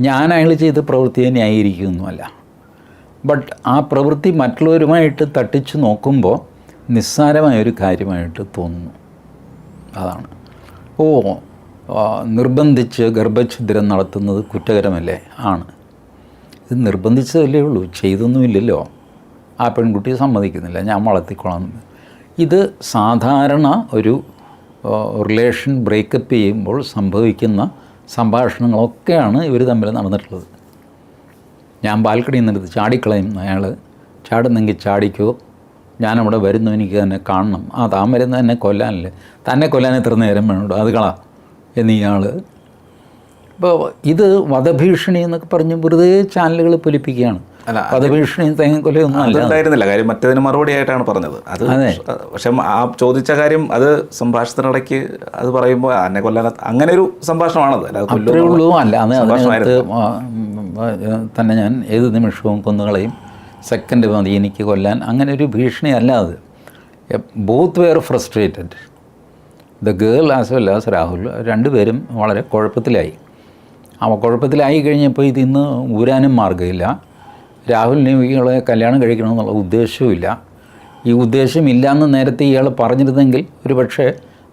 ഞാൻ അയാൾ ചെയ്ത പ്രവൃത്തി ന്യായീകരിക്കുകയൊന്നുമല്ല ബട്ട് ആ പ്രവൃത്തി മറ്റുള്ളവരുമായിട്ട് തട്ടിച്ച് നോക്കുമ്പോൾ നിസ്സാരമായൊരു കാര്യമായിട്ട് തോന്നുന്നു. അതാണ്. ഓ നിർബന്ധിച്ച് ഗർഭഛിദ്രം നടത്തുന്നത് കുറ്റകരമല്ലേ? ആണ്. ഇത് നിർബന്ധിച്ചതല്ലേ ഉള്ളൂ. ചെയ്തൊന്നുമില്ലല്ലോ. ആ പെൺകുട്ടി സമ്മതിക്കുന്നില്ല. ഞാൻ വളർത്തിക്കോളാം. ഇത് സാധാരണ ഒരു റിലേഷൻ ബ്രേക്കപ്പ് ചെയ്യുമ്പോൾ സംഭവിക്കുന്ന സംഭാഷണങ്ങളൊക്കെയാണ് ഇവർ തമ്മിൽ നടന്നിട്ടുള്ളത്. ഞാൻ ബാൽക്കണിയിൽ നിന്നെടുത്ത് ചാടിക്കളയും അയാൾ ചാടുന്നെങ്കിൽ ചാടിക്കോ. ഞാനവിടെ വരുന്നു എനിക്ക് തന്നെ കാണണം. ആ താൻ വരുന്നത് എന്നെ കൊല്ലാനല്ലേ. തന്നെ കൊല്ലാൻ എത്ര നേരം വേണോ അത് കളാ എന്ന് ഇയാൾ ഇപ്പോൾ ഇത് വധഭീഷണി എന്നൊക്കെ പറഞ്ഞ് വെറുതെ ചാനലുകൾ പൊലിപ്പിക്കുകയാണ്. അല്ല, തേങ്ങക്കൊലയൊന്നും അതുണ്ടായിരുന്നില്ല. കാര്യം മറ്റേതിന് മറുപടി ആയിട്ടാണ് പറഞ്ഞത്. അത്. പക്ഷെ ആ ചോദിച്ച കാര്യം അത് സംഭാഷണത്തിനിടയ്ക്ക് അത് പറയുമ്പോൾ എന്നെ കൊല്ലാൻ അങ്ങനെ ഒരു സംഭാഷണമാണത്. അല്ലാതെ അത്രേ ഉള്ളൂ. അല്ല അതിനകത്ത് സംഭാഷണമായിരുന്നു. ആ, ഉം, തന്നെ ഞാൻ ഏത് നിമിഷവും കൊന്നുകളയും. സെക്കൻഡ് മതി എനിക്ക് കൊല്ലാൻ. അങ്ങനെ ഒരു ഭീഷണി അല്ല അത്. Both were frustrated the girl as well as Rahul രണ്ടുപേരും വളരെ കുഴപ്പത്തിലായി. അവ കുഴപ്പത്തിലായി കഴിഞ്ഞപ്പോൾ ഇതിന്ന് ഊരാനും മാർഗമില്ല. രാഹുലിന് ഇയാളെ കല്യാണം കഴിക്കണമെന്നുള്ള ഉദ്ദേശവുമില്ല. ഈ ഉദ്ദേശം ഇല്ലയെന്ന് നേരത്തെ ഇയാൾ പറഞ്ഞിരുന്നെങ്കിൽ ഒരു പക്ഷേ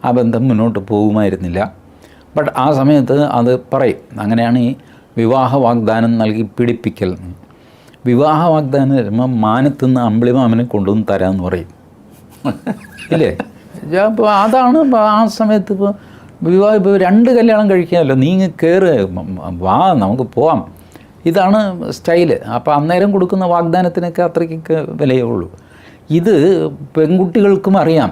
ആ ബന്ധം മുന്നോട്ട് പോകുമായിരുന്നില്ല. ബട്ട് ആ സമയത്ത് അത് പറയും. അങ്ങനെയാണ് ഈ വിവാഹ വാഗ്ദാനം നൽകി പിടിപ്പിക്കൽ വിവാഹ വാഗ്ദാനം വരുമ്പോൾ മാനത്തുനിന്ന് അമ്പിളിമാമനെ കൊണ്ടുവന്ന് തരാമെന്ന് പറയും. ഇല്ലേ? അപ്പോൾ അതാണ് ആ സമയത്ത് ഇപ്പോൾ വിവാഹം ഇപ്പോൾ രണ്ട് കല്യാണം കഴിക്കാമല്ലോ. നീ കയറ് വാ നമുക്ക് പോവാം. ഇതാണ് സ്റ്റൈൽ. അപ്പോൾ അന്നേരം കൊടുക്കുന്ന വാഗ്ദാനത്തിനൊക്കെ അത്രയ്ക്കൊക്കെ വിലയേ ഉള്ളൂ ഇത് പെൺകുട്ടികൾക്കും അറിയാം.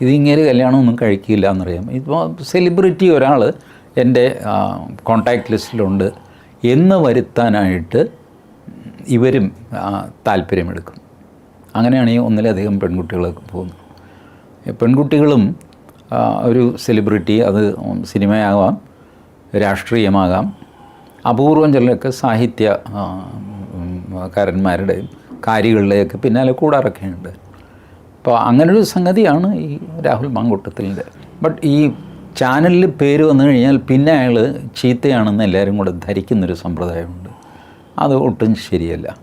ഇത് കല്യാണമൊന്നും കഴിക്കില്ല എന്നറിയാം. ഇപ്പോൾ സെലിബ്രിറ്റി ഒരാൾ എന്റെ കോണ്ടാക്ട് ലിസ്റ്റിലുണ്ട്. എന്ന് വരുത്താനായിട്ട് ഇവരും താല്പര്യമെടുക്കും. അങ്ങനെയാണ് ഈ ഒന്നിലധികം പെൺകുട്ടികളൊക്കെ പോകുന്നത്. പെൺകുട്ടികളും ഒരു സെലിബ്രിറ്റി അത് സിനിമയാകാം രാഷ്ട്രീയമാകാം അപൂർവം ചിലരൊക്കെ സാഹിത്യ ആ, ഉം, കാരന്മാരുടെയും കാര്യങ്ങളുടെയൊക്കെ പിന്നാലെ കൂടാറൊക്കെയുണ്ട്. അപ്പോൾ അങ്ങനൊരു സംഗതിയാണ് ഈ രാഹുൽ മാങ്കൂട്ടത്തിന്റെ ബട്ട് ഈ ചാനലിൽ പേര് വന്നു കഴിഞ്ഞാൽ പിന്നെ അയാൾ ചീത്തയാണെന്ന് എല്ലാവരും കൂടെ ധരിക്കുന്നൊരു സമ്പ്രദായമുണ്ട്. അത് ഒട്ടും ശരിയല്ല.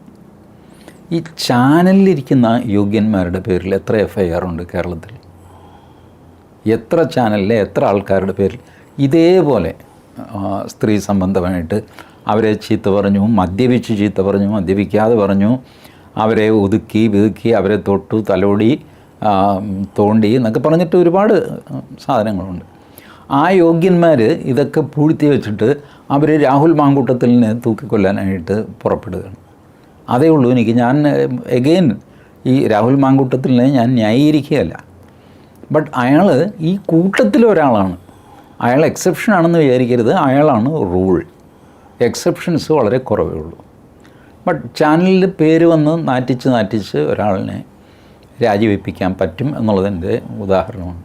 ഈ ചാനലിലിരിക്കുന്ന യോഗ്യന്മാരുടെ പേരിൽ എത്ര എഫ് ഐ ആർ ഉണ്ട് കേരളത്തിൽ? എത്ര ചാനലിലെ എത്ര ആൾക്കാരുടെ പേരിൽ? ഇതേപോലെ സ്ത്രീ സംബന്ധമായിട്ട് അവരെ ചീത്ത പറഞ്ഞു മദ്യപിച്ച് ചീത്ത പറഞ്ഞു മദ്യപിക്കാതെ പറഞ്ഞു അവരെ ഒതുക്കി വിതുക്കി അവരെ തൊട്ടു തലോടി തോണ്ടി എന്നൊക്കെ പറഞ്ഞിട്ട് ഒരുപാട് സാധനങ്ങളുണ്ട്. ആ യോഗ്യന്മാർ ഇതൊക്കെ പൂഴ്ത്തി വെച്ചിട്ട് അവർ രാഹുൽ മാങ്കൂട്ടത്തിലിനെ തൂക്കിക്കൊല്ലാനായിട്ട് പുറപ്പെടുകയാണ്. അതേ ഉള്ളൂ എനിക്ക് ഞാൻ എഗെയിൻ ഈ രാഹുൽ മാങ്കൂട്ടത്തിലിനെ ഞാൻ ന്യായീകരിക്കുകയല്ല. ബട്ട് അയാൾ ഈ കൂട്ടത്തിലെ ഒരാളാണ് അയാൾ എക്സെപ്ഷൻ ആണെന്ന് വിചാരിക്കരുത്. അയാളാണ് റൂൾ എക്സെപ്ഷൻസ് വളരെ കുറവേ ഉള്ളൂ. ബട്ട് ചാനലിൽ പേര് വന്ന് നാറ്റിച്ച് നാറ്റിച്ച് ഒരാളിനെ രാജിവെപ്പിക്കാൻ പറ്റും എന്നുള്ളതിന്റെ ഉദാഹരണമാണ്.